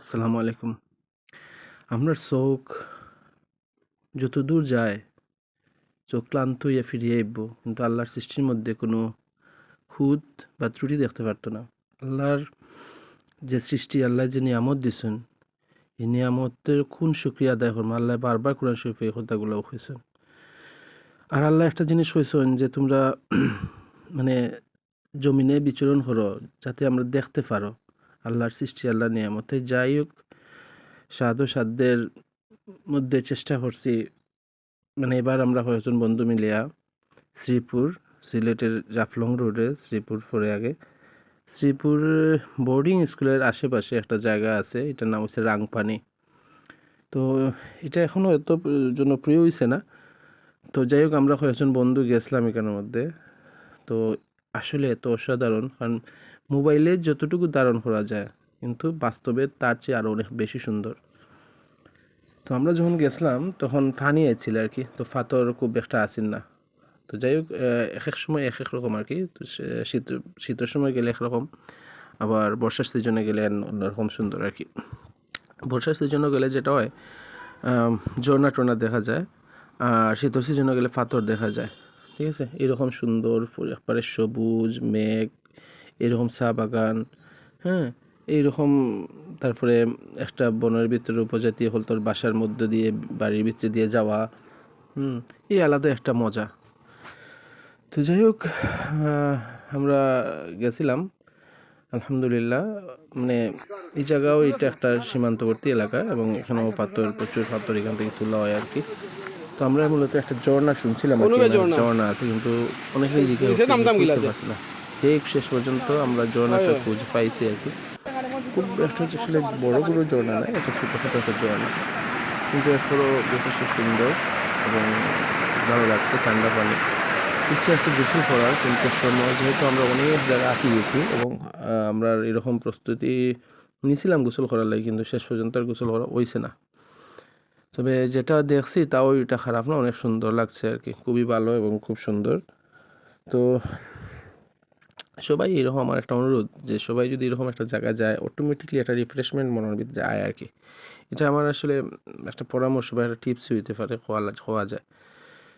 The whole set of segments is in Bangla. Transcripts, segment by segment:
আসসালামু আলাইকুম। আপনার চোখ যত দূর যায়, চোখ ক্লান্ত হইয়া ফিরিয়ে আইব, কিন্তু আল্লাহর সৃষ্টির মধ্যে কোনো খুঁত বা ত্রুটি দেখতে পারতো না। আল্লাহর যে সৃষ্টি, আল্লাহ যে নিয়ামত দিছেন, এই নিয়ামতের কোন শুক্রিয়া আদায় করব আল্লাহ বারবার কোরআন শরীফ এই কথাগুলো হয়েছেন আর আল্লাহ একটা জিনিস হয়েছেন যে, তোমরা মানে জমিনে বিচরণ করো যাতে আমরা দেখতে পারো। আল্লাহর সৃষ্টি আল্লাহ নিয়ামতে। যাই হোক, সাধু সাধ্যের মধ্যে চেষ্টা করছি। মানে এবার আমরা কয়েকজন বন্ধু মিলিয়া, শ্রীপুর সিলেটের জাফলং রোডে, শ্রীপুর ফরে আগে। শ্রীপুর বোর্ডিং স্কুলের আশেপাশে একটা জায়গা আছে, এটার নাম হচ্ছে রাংপানি। তো এটা এখনও এত জনপ্রিয় হয়েছে না। তো যাই হোক, আমরা কয়েকজন বন্ধু গেছিলাম এখানের মধ্যে। তো আসলে এত অসাধারণ। কারণ মোবাইলে যতটুকু ধারণ করা যায়, কিন্তু বাস্তবে তার চেয়ে আরও অনেক বেশি সুন্দর। তো আমরা যখন গেছিলাম, তখন পানি এসেছিল আর কি। তো ফাতর খুব একটা আসেন না। তো যাই হোক এক এক সময় এক এক রকম আর কি। তো শীত, শীতের সময় গেলে একরকম আবার বর্ষার সিজনে গেলে অন্যরকম সুন্দর আর কি। বর্ষার সিজনে গেলে যেটা হয় ঝর্ণা টর্না দেখা যায়, আর শীতের সিজনে গেলে ফাতর দেখা যায়। ঠিক আছে? এরকম সুন্দর একবারে সবুজ, মেঘ, এরকম চা বাগান হ্যাঁ? এইরকম তারপরে একটা বনের ভিতরে উপজাতি হল, তোর বাসার মধ্যে দিয়ে, বাড়ির ভিতরে দিয়ে যাওয়া, হুম? এই আলাদা একটা মজা। তো যাই হোক আমরা গেছিলাম, আলহামদুলিল্লাহ মানে এই জায়গাও এটা একটা সীমান্তবর্তী এলাকা এবং এখানেও পাথর, প্রচুর পাথর এখান থেকে তোলা হয় আর কি। তো আমরা মূলত একটা ঝর্ণা শুনছিলাম ঝর্ণা। আছে কিন্তু অনেকেই জিজ্ঞেস না। ঠিক শেষ পর্যন্ত আমরা ঝর্ণাটা খুঁজ পাইছি আর কি। খুব একটা আসলে বড় বড় ঝর্ণা নয় একটা ছোটোখাটো একটা ঝর্ণা। কিন্তু এরপরও যথেষ্ট সুন্দর এবং ভালো লাগছে ঠান্ডা পানি। ইচ্ছে আছে গোসল করার কিন্তু সময় যেহেতু আমরা অনেক জায়গা আঁকি গেছি এবং আমরা এরকম প্রস্তুতি নিয়েছিলাম গোসল করার লাগে কিন্তু শেষ পর্যন্ত আর গোসল করা হয়েছে না। তবে যেটা দেখছি তাও এটা খারাপ না, অনেক সুন্দর লাগছে আর কি। খুবই ভালো এবং খুব সুন্দর। তো সবাই এরকম আমার একটা অনুরোধ যে সবাই যদি এরকম একটা জায়গা যায় অটোমেটিকলি একটা রিফ্রেশমেন্ট মনের ভিতরে যায় আর কি। এটা আমার আসলে একটা পরামর্শ বা একটা টিপস হইতে পারে, খোয়া খোয়া যায়।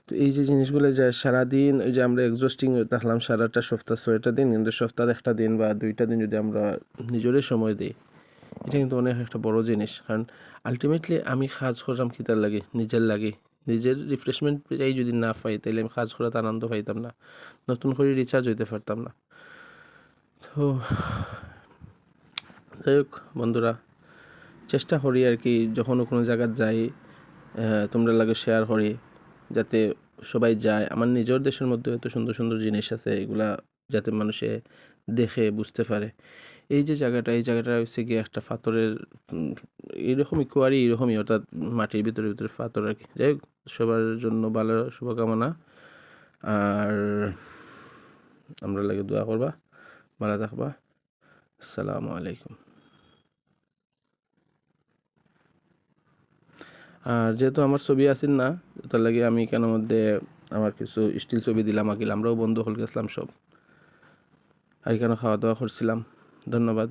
তো এই যে জিনিসগুলো যায় সারাদিন ওই যে আমরা এক্সস্টিং থাকলাম সারাটা সপ্তাহ, ছয়টা দিন, কিন্তু সপ্তাহে একটা দিন বা দুইটা দিন যদি আমরা নিজেরই সময় দিই এটা কিন্তু অনেক একটা বড় জিনিস। কারণ আলটিমেটলি আমি কাজ করলাম তার লাগে? নিজের লাগে। নিজের রিফ্রেশমেন্ট পেয়েই যদি না পাই তাহলে আমি কাজ করাতে আনন্দ পাইতাম না। নতুন করে রিচার্জ হইতে পারতাম না। তো যাই হোক বন্ধুরা, চেষ্টা করি আর কি যখনও কোনো জায়গায় যাই তোমরা লাগে শেয়ার করি, যাতে সবাই যায়। আমার নিজের দেশের মধ্যে এত সুন্দর সুন্দর জিনিস আছে, এগুলা যাতে মানুষে দেখে, বুঝতে পারে। এই যে জায়গাটা, এই জায়গাটা হচ্ছে গিয়ে একটা পাথরের এইরকমই কোয়ারি, এরকমই অর্থাৎ মাটির ভিতরে ভিতরে পাথর আর কি। যাই হোক, সবার জন্য ভালো শুভকামনা। আর আমরা লাগে দোয়া করবা, ভালো থাকবা। আসসালামু আলাইকুম। আর যেহেতু আমার ছবি আসেন না, তার লাগে আমি কেন মধ্যে আমার কিছু স্টিল ছবি দিলাম আকিল আমরাও বন্ধু হল গেছিলাম সব। আর কেন খাওয়া দাওয়া করছিলাম। ধন্যবাদ।